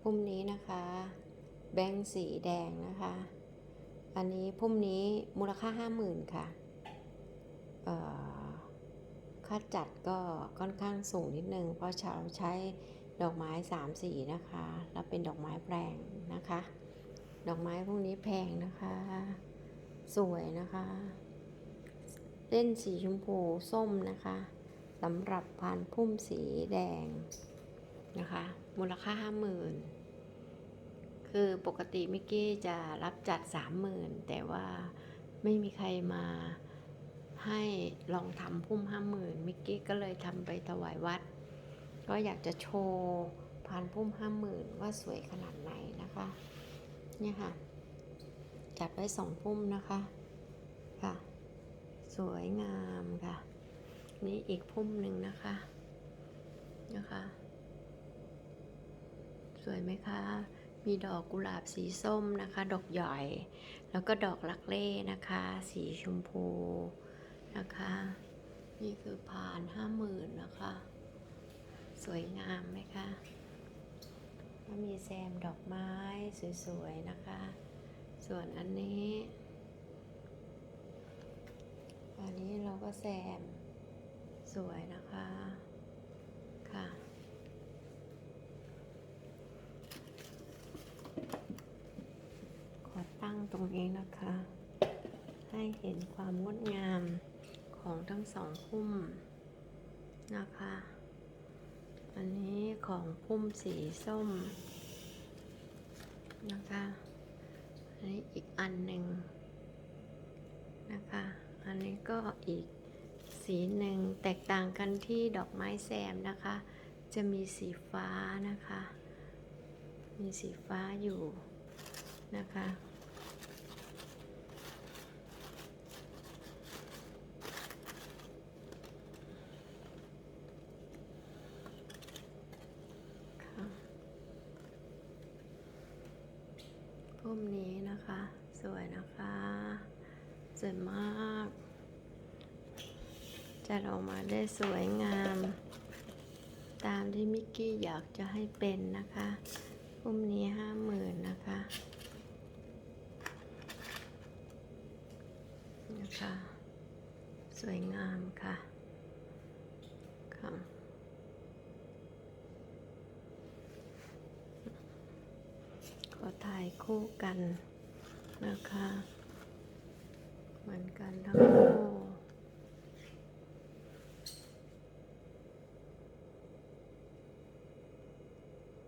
พุ่มนี้นะคะ แบงค์สีแดงนะคะ อันนี้พุ่มนี้มูลค่า50,000ค่ะเอ่อค่าจัดก็ค่อนข้างสูงนิดนึง เพราะเราใช้ดอกไม้3สีนะคะ แล้วเป็นดอกไม้แปลงนะคะ ดอกไม้พวกนี้แพงนะคะ สวยนะคะ เล่นสีชมพูส้มนะคะสำหรับพานพุ่มสีแดง นะคะ มูลค่า50,000คือปกติมิกกี้จะรับจัด30,000แต่ว่าไม่มีใครมาให้ลองทำพุ่ม50,000มิกกี้ก็เลยทำไปถวายวัด ก็อยากจะโชว์พานพุ่ม50,000ว่าสวยขนาดไหนนะคะ เนี่ยค่ะ จัดไว้สองพุ่มนะคะค่ะ สวยงามค่ะ นี่อีกพุ่มหนึ่งนะคะนะคะ วยไหมคะ มีดอกกุหลาบสีส้มนะคะ ดอกใหญ่ แล้วก็ดอกลักเล่นะคะ สีชมพูนะคะ นี่คือพานห้าหมื่นนะคะ สวยงามไหมคะแล้วมีแซมดอกไม้สวยๆนะคะ ส่วนอันนี้ อันนี้เราก็แซมสวยนะคะ ค่ะ ขอ ตรงนี้นะคะ ให้เห็นความงดงามของทั้งสองพุ่มนะคะ อันนี้ของพุ่มสีส้มนะคะ อันนี้อีกอันหนึ่งนะคะ อันนี้ก็อีกสีหนึ่งแตกต่างกันที่ดอกไม้แซมนะคะ จะมีสีฟ้านะคะ มีสีฟ้าอยู่นะคะ พุ่มนี้นะคะ สวยนะคะ สวยมากจะออกมาได้สวยงาม ตามที่มิกกี้อยากจะให้เป็นนะคะพุ่มนี้ห้าหมื่นนะคะนะคะ สวยงามค่ะค่ะ ขอถ่ายคู่กันนะคะ เหมือนกันทั้งคู่